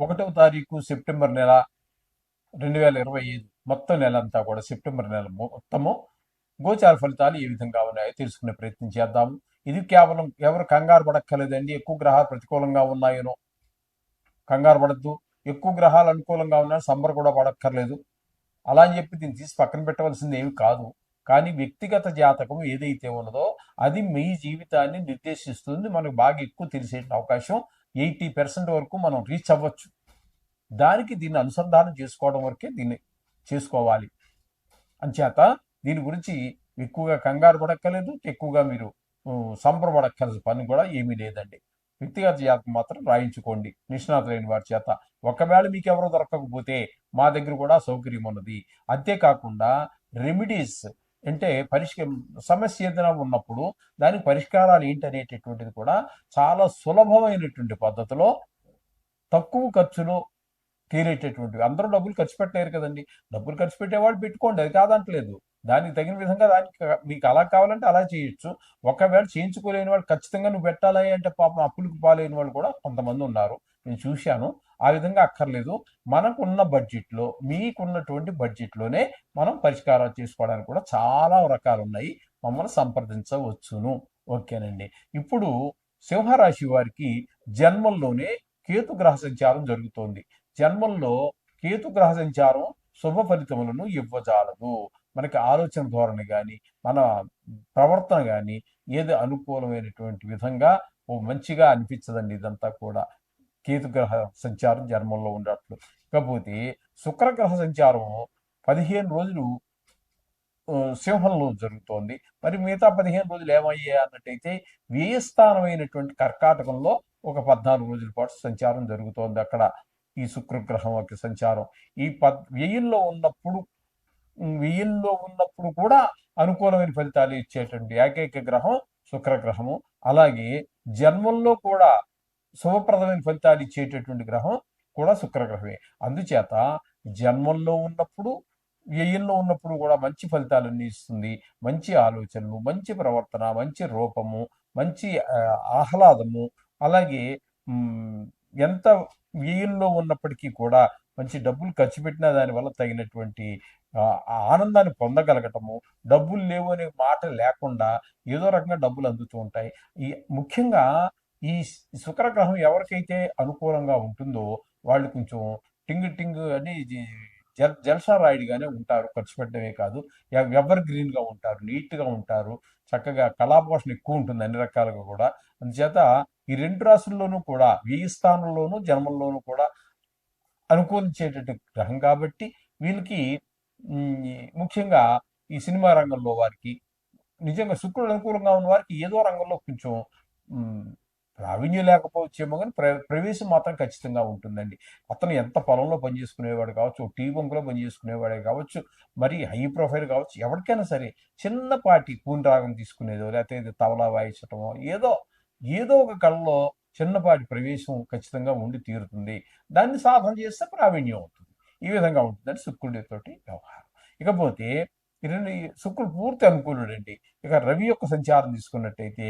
ఒకటవ తారీఖు సెప్టెంబర్ నెల రెండు వేల ఇరవై ఐదు మొత్తం నెల అంతా కూడా సెప్టెంబర్ నెల మొత్తము గోచార ఫలితాలు ఏ విధంగా ఉన్నాయో తెలుసుకునే ప్రయత్నం చేద్దాము ఇది కేవలం ఎవరు కంగారు పడక్కర్లేదండి. ఎక్కువ గ్రహాలు ప్రతికూలంగా ఉన్నాయనో కంగారు పడద్దు. ఎక్కువ గ్రహాలు అనుకూలంగా ఉన్నాయో సంబర కూడా పడక్కర్లేదు. అలా అని చెప్పి దీన్ని తీసి పక్కన పెట్టవలసింది ఏమి కాదు. కానీ వ్యక్తిగత జాతకం ఏదైతే ఉన్నదో అది మీ జీవితాన్ని నిర్దేశిస్తుంది. మనకు బాగా ఎక్కువ తెలిసే అవకాశం ఎయిటీ పర్సెంట్ వరకు మనం రీచ్ అవ్వచ్చు. దానికి దీన్ని అనుసంధానం చేసుకోవడం వరకే దీన్ని చేసుకోవాలి. అంచేత దీని గురించి ఎక్కువగా కంగారు పడక్కలేదు ఎక్కువగా మీరు సంబరపడక్కర్లేదు. పని కూడా ఏమీ లేదండి. వ్యక్తిగత జాతకం మాత్రం రాయించుకోండి. నిష్ణాతులైన వారి చేత. ఒకవేళ మీకు ఎవరో దొరకకపోతే మా దగ్గర కూడా సౌకర్యం ఉన్నది. అంతేకాకుండా రెమెడీస్ అంటే పరిష్క సమస్య ఏదైనా ఉన్నప్పుడు దానికి పరిష్కారాలు ఏంటనేటటువంటిది కూడా చాలా సులభమైనటువంటి పద్ధతిలో తక్కువ ఖర్చులో తీరేటటువంటివి. అందరూ డబ్బులు ఖర్చు పెట్టలేరు కదండి. డబ్బులు ఖర్చు పెట్టేవాడు పెట్టుకోండి అది కాదంటలేదు. దానికి తగిన విధంగా దానికి మీకు అలా కావాలంటే అలా చేయొచ్చు. ఒకవేళ చేయించుకోలేని వాళ్ళు ఖచ్చితంగా నువ్వు పెట్టాలి అంటే పాపం అప్పులకు పాలైన వాళ్ళు కూడా కొంతమంది ఉన్నారు. నేను చూశాను. ఆ విధంగా అక్కర్లేదు. మనకున్న బడ్జెట్లో మీకున్నటువంటి బడ్జెట్లోనే మనం పరిష్కారం చేసుకోవడానికి కూడా చాలా రకాలు ఉన్నాయి మమ్మల్ని సంప్రదించవచ్చును. ఓకేనండి. ఇప్పుడు సింహరాశి వారికి జన్మంలోనే కేతు గ్రహ సంచారం జరుగుతోంది. జన్మంలో కేతు గ్రహ సంచారం శుభ ఫలితములను ఇవ్వజాలదు. మనకి ఆలోచన ధోరణి కానీ మన ప్రవర్తన కానీ ఏది అనుకూలమైనటువంటి విధంగా ఓ మంచిగా అనిపించదండి ఇదంతా కూడా. కేతుగ్రహ సంచారం జన్మంలో ఉండట్లు కాకపోతే శుక్రగ్రహ సంచారం పదిహేను రోజులు సింహంలో జరుగుతోంది. మరి మిగతా పదిహేను రోజులు ఏమయ్యాయి అన్నట్టయితే వ్యయస్థానమైనటువంటి కర్కాటకంలో ఒక పద్నాలుగు రోజుల పాటు సంచారం జరుగుతోంది అక్కడ. ఈ శుక్రగ్రహం యొక్క సంచారం. ఈ పద్ వ్యయంలో ఉన్నప్పుడు వ్యయంలో ఉన్నప్పుడు కూడా అనుకూలమైన ఫలితాలు ఇచ్చేటువంటి ఏకైక గ్రహం శుక్రగ్రహము. అలాగే జన్మంలో కూడా శుభప్రదమైన ఫలితాలు ఇచ్చేటటువంటి గ్రహం కూడా శుక్రగ్రహమే. అందుచేత జన్మంలో ఉన్నప్పుడు వ్యయంలో ఉన్నప్పుడు కూడా మంచి ఫలితాలన్నీ ఇస్తుంది మంచి ఆలోచనలు మంచి ప్రవర్తన మంచి రూపము మంచి ఆహ్లాదము అలాగే ఎంత వ్యయంలో ఉన్నప్పటికీ కూడా మంచి డబ్బులు ఖర్చు పెట్టినా దానివల్ల తగినటువంటి ఆనందాన్ని పొందగలగటము డబ్బులు లేవు అనే మాట లేకుండా ఏదో రకంగా డబ్బులు అందుతూ ఉంటాయి. ఈ ముఖ్యంగా ఈ శుక్రగ్రహం ఎవరికైతే అనుకూలంగా ఉంటుందో వాళ్ళు కొంచెం టింగ్ టింగ్ అని జల్ జల్సా రాయుడిగానే ఉంటారు. ఖర్చు పెట్టడమే కాదు. ఎవర్ గ్రీన్గా ఉంటారు నీట్గా ఉంటారు. చక్కగా కళాపోషణ ఎక్కువ ఉంటుంది అన్ని రకాలుగా కూడా. అందుచేత ఈ రెండు రాసుల్లోనూ కూడా వ్యయ స్థానంలోనూ జన్మల్లోనూ కూడా అనుకూలించేటట్టు గ్రహం కాబట్టి వీళ్ళకి ముఖ్యంగా ఈ సినిమా రంగంలో వారికి నిజంగా శుక్రుడు అనుకూలంగా ఉన్న వారికి ఏదో రంగంలో కొంచెం ఉమ్, లేకపోవచ్చేమో కానీ ప్ర ప్రవేశం మాత్రం ఖచ్చితంగా ఉంటుందండి. అతను ఎంత పొలంలో పనిచేసుకునేవాడు కావచ్చు టీ బంకులో పనిచేసుకునేవాడే కావచ్చు మరి హై ప్రొఫైల్ కావచ్చు ఎవరికైనా సరే చిన్నపాటి పూని రాగం తీసుకునేదో లేకపోతే ఇది తబలా వాయించటమో ఏదో ఏదో ఒక కళలో చిన్నపాటి ప్రవేశం ఖచ్చితంగా ఉండి తీరుతుంది. దాన్ని సాధన చేస్తే ప్రావీణ్యం అవుతుంది. ఈ విధంగా ఉంటుందని శుక్రుడితోటి వ్యవహారం. ఇకపోతే రెండు శుక్రుడు పూర్తి అనుకూలుడండి. ఇక రవి యొక్క సంచారం తీసుకున్నట్టయితే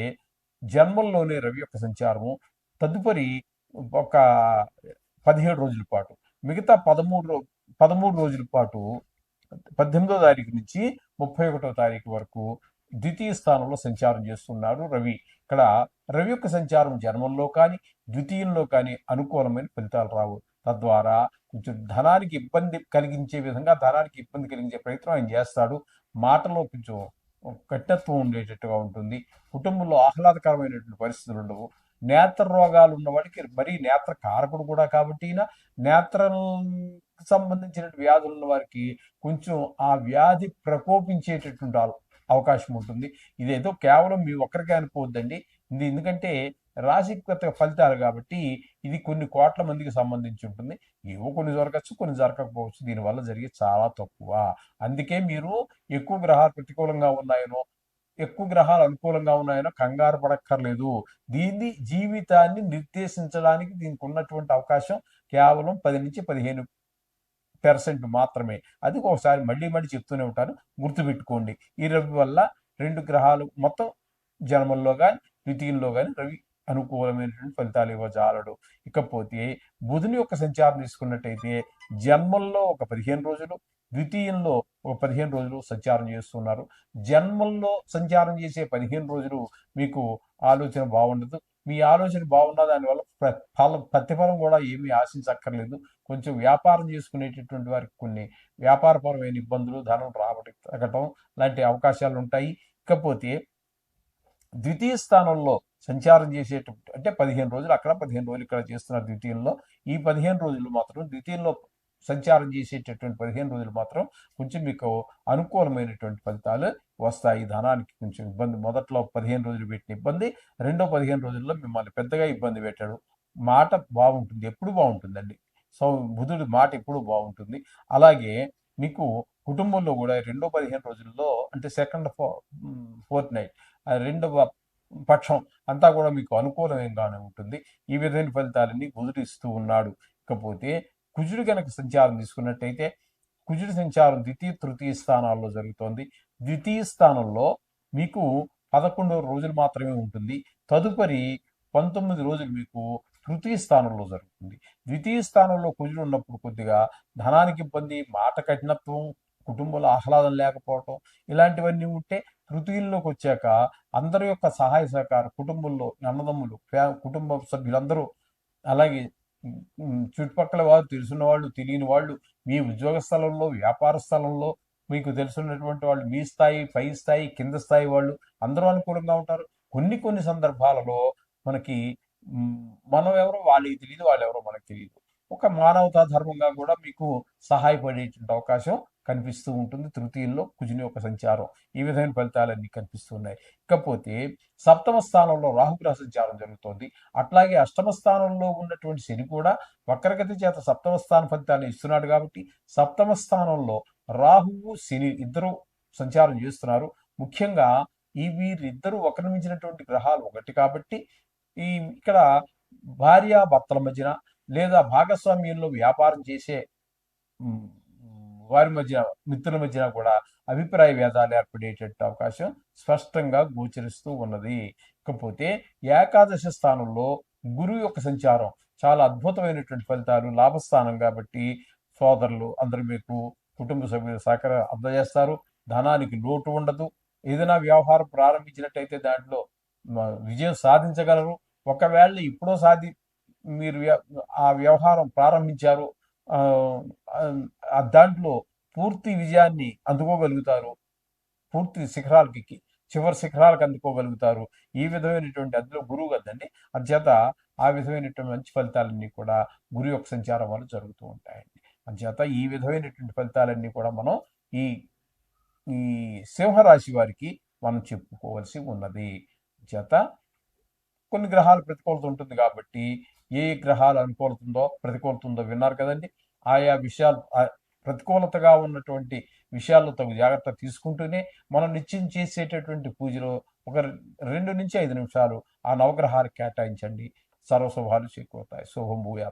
జన్మల్లోనే రవి యొక్క సంచారము. తదుపరి ఒక పదిహేడు రోజుల పాటు మిగతా పదమూడు రో పదమూడు రోజుల పాటు పద్దెనిమిదో తారీఖు నుంచి ముప్పై ఒకటో తారీఖు వరకు ద్వితీయ స్థానంలో సంచారం చేస్తున్నాడు రవి. ఇక్కడ రవి యొక్క సంచారం జన్మంలో కానీ ద్వితీయంలో కానీ అనుకూలమైన ఫలితాలు రావు. తద్వారా కొంచెం ధనానికి ఇబ్బంది కలిగించే విధంగా ధనానికి ఇబ్బంది కలిగించే ప్రయత్నం ఆయన చేస్తాడు. మాటలో కొంచెం కట్టత్వం ఉండేటట్టుగా ఉంటుంది. కుటుంబంలో ఆహ్లాదకరమైనటువంటి పరిస్థితులు ఉండవు. నేత్ర రోగాలు ఉన్నవాడికి మరీ నేత్ర కారకుడు కూడా కాబట్టి నేత్రం సంబంధించిన వ్యాధులు ఉన్న వారికి కొంచెం ఆ వ్యాధి ప్రకోపించేటటువంటి అవకాశం ఉంటుంది. ఇదేదో కేవలం మీ ఒక్కరికే అనుకోవద్దండి ఇది ఎందుకంటే రాశిగత ఫలితాలు కాబట్టి ఇది కొన్ని కోట్ల మందికి సంబంధించి ఉంటుంది. ఏవో కొన్ని జరగచ్చు కొన్ని జరగకపోవచ్చు. దీనివల్ల జరిగే చాలా తక్కువ. అందుకే మీరు ఎక్కువ గ్రహాలు ప్రతికూలంగా ఉన్నాయనో ఎక్కువ గ్రహాలు అనుకూలంగా ఉన్నాయనో కంగారు పడక్కర్లేదు. దీన్ని జీవితాన్ని నిర్దేశించడానికి దీనికి ఉన్నటువంటి అవకాశం కేవలం పది నుంచి పదిహేను పర్సెంట్ మాత్రమే. అది ఒకసారి మళ్ళీ మళ్ళీ చెప్తూనే ఉంటాను. గుర్తుపెట్టుకోండి. ఈ రవి వల్ల రెండు గ్రహాలు మొత్తం జన్మల్లో కానీ ద్వితీయంలో కానీ రవి అనుకూలమైనటువంటి ఫలితాలు ఇవ్వజాలడు. ఇకపోతే బుధుని యొక్క సంచారం తీసుకున్నట్టయితే జన్మల్లో ఒక పదిహేను రోజులు ద్వితీయంలో ఒక పదిహేను రోజులు సంచారం చేస్తున్నారు. జన్మల్లో సంచారం చేసే పదిహేను రోజులు మీకు ఆలోచన బాగుండదు. మీ ఆలోచన బాగున్న దానివల్ల ప్ర- ఫలం ప్రతిఫలం కూడా ఏమీ ఆశించక్కర్లేదు. కొంచెం వ్యాపారం చేసుకునేటటువంటి వారికి కొన్ని వ్యాపారపరమైన ఇబ్బందులు ధనం రాబడి తగ్గటం లాంటి అవకాశాలు ఉంటాయి. ఇకపోతే ద్వితీయ స్థానంలో సంచారం చేసేటప్పుడు అంటే పదిహేను రోజులు అక్కడ పదిహేను రోజులు ఇక్కడ చేస్తున్నారు ద్వితీయంలో ఈ పదిహేను రోజులు మాత్రం ద్వితీయంలో సంచారం చేసేటటువంటి పదిహేను రోజులు మాత్రం కొంచెం మీకు అనుకూలమైనటువంటి ఫలితాలు వస్తాయి. ధనానికి కొంచెం ఇబ్బంది. మొదట్లో పదిహేను రోజులు పెట్టిన ఇబ్బంది రెండో పదిహేను రోజుల్లో మిమ్మల్ని పెద్దగా ఇబ్బంది పెట్టాడు. మాట బాగుంటుంది. ఎప్పుడు బాగుంటుందండి? సో బుధుడి మాట ఎప్పుడు బాగుంటుంది? అలాగే మీకు కుటుంబంలో కూడా రెండో పదిహేను రోజుల్లో అంటే సెకండ్ ఫోర్త్ నైట్ రెండవ పక్షం అంతా కూడా మీకు అనుకూలంగానే ఉంటుంది. ఈ విధమైన ఫలితాలన్నీ బుధుడు ఇస్తూ ఉన్నాడు. ఇకపోతే కుజుడు కనుక సంచారం తీసుకున్నట్టయితే కుజుడు సంచారం ద్వితీయ తృతీయ స్థానాల్లో జరుగుతోంది. ద్వితీయ స్థానంలో మీకు పదకొండు రోజులు మాత్రమే ఉంటుంది. తదుపరి పంతొమ్మిది రోజులు మీకు తృతీయ స్థానంలో జరుగుతుంది. ద్వితీయ స్థానంలో కుజుడు ఉన్నప్పుడు కొద్దిగా ధనానికి ఇబ్బంది మాట కఠినత్వం కుటుంబంలో ఆహ్లాదం లేకపోవటం ఇలాంటివన్నీ ఉంటే తృతీయుల్లోకి వచ్చాక అందరి యొక్క సహాయ సహకారం కుటుంబంలో అన్నదమ్ములు కుటుంబ సభ్యులందరూ అలాగే చుట్టుపక్కల వారు తెలిసిన వాళ్ళు తెలియని వాళ్ళు మీ ఉద్యోగ స్థలంలో వ్యాపార స్థలంలో మీకు తెలుసున్నటువంటి వాళ్ళు మీ స్థాయి పై స్థాయి కింద స్థాయి వాళ్ళు అందరూ అనుకూలంగా ఉంటారు. కొన్ని కొన్ని సందర్భాలలో మనకి మనం ఎవరో వాళ్ళకి తెలియదు వాళ్ళు ఎవరో మనకు తెలియదు. ఒక మానవతా ధర్మంగా కూడా మీకు సహాయపడేటువంటి అవకాశం కనిపిస్తూ ఉంటుంది. తృతీయంలో కుజుని యొక్క సంచారం. ఈ విధమైన ఫలితాలన్నీ కనిపిస్తున్నాయి. ఇకపోతే సప్తమ స్థానంలో రాహుగ్రహ సంచారం జరుగుతోంది. అట్లాగే అష్టమ స్థానంలో ఉన్నటువంటి శని కూడా వక్రగతి చేత సప్తమ స్థాన ఫలితాలు ఇస్తున్నాడు కాబట్టి సప్తమ స్థానంలో రాహువు శని ఇద్దరు సంచారం చేస్తున్నారు. ముఖ్యంగా ఈ వీరిద్దరూ ఒకరి మించినటువంటి గ్రహాలు ఒకటి కాబట్టి ఈ ఇక్కడ భార్య భర్తల మధ్యన లేదా భాగస్వామ్యంలో వ్యాపారం చేసే వారి మధ్య మిత్రుల మధ్య కూడా అభిప్రాయ భేదాలు ఏర్పడేటట్టు అవకాశం స్పష్టంగా గోచరిస్తూ ఉన్నది. ఇకపోతే ఏకాదశ స్థానంలో గురువు యొక్క సంచారం చాలా అద్భుతమైనటువంటి ఫలితాలు లాభస్థానం కాబట్టి సోదరులు అందరూ మీకు కుటుంబ సభ్యులు సహకారం అందజేస్తారు. ధనానికి లోటు ఉండదు. ఏదైనా వ్యవహారం ప్రారంభించినట్టయితే దాంట్లో విజయం సాధించగలరు. ఒకవేళ ఇప్పుడో సాధి మీరు వ్య- ఆ వ్యవహారం ప్రారంభించారు దాంట్లో పూర్తి విజయాన్ని అందుకోగలుగుతారు. పూర్తి శిఖరాలకి చివరి శిఖరాలకు అందుకోగలుగుతారు. ఈ విధమైనటువంటి అందులో గురువు కదండి అంచేత ఆ విధమైనటువంటి మంచి ఫలితాలన్నీ కూడా గురువు యొక్క సంచారం వల్ల జరుగుతూ ఉంటాయండి. అంచేత ఈ విధమైనటువంటి ఫలితాలన్నీ కూడా మనం ఈ ఈ సింహరాశి వారికి మనం చెప్పుకోవాల్సి ఉన్నది. చేత కొన్ని గ్రహాలు ప్రతికూలత ఉంటుంది కాబట్టి ఏ గ్రహాలు అనుకూలతుందో ప్రతికూలతుందో విన్నారు కదండి. ఆయా విషయాలు ఆ ప్రతికూలతగా ఉన్నటువంటి విషయాల్లో తగు జాగ్రత్త తీసుకుంటూనే మనం నిత్యం చేసేటటువంటి పూజలో ఒక రెండు నుంచి ఐదు నిమిషాలు ఆ నవగ్రహాలు కేటాయించండి. సర్వశుభాలు చేకూరుతాయి. శుభం భూయా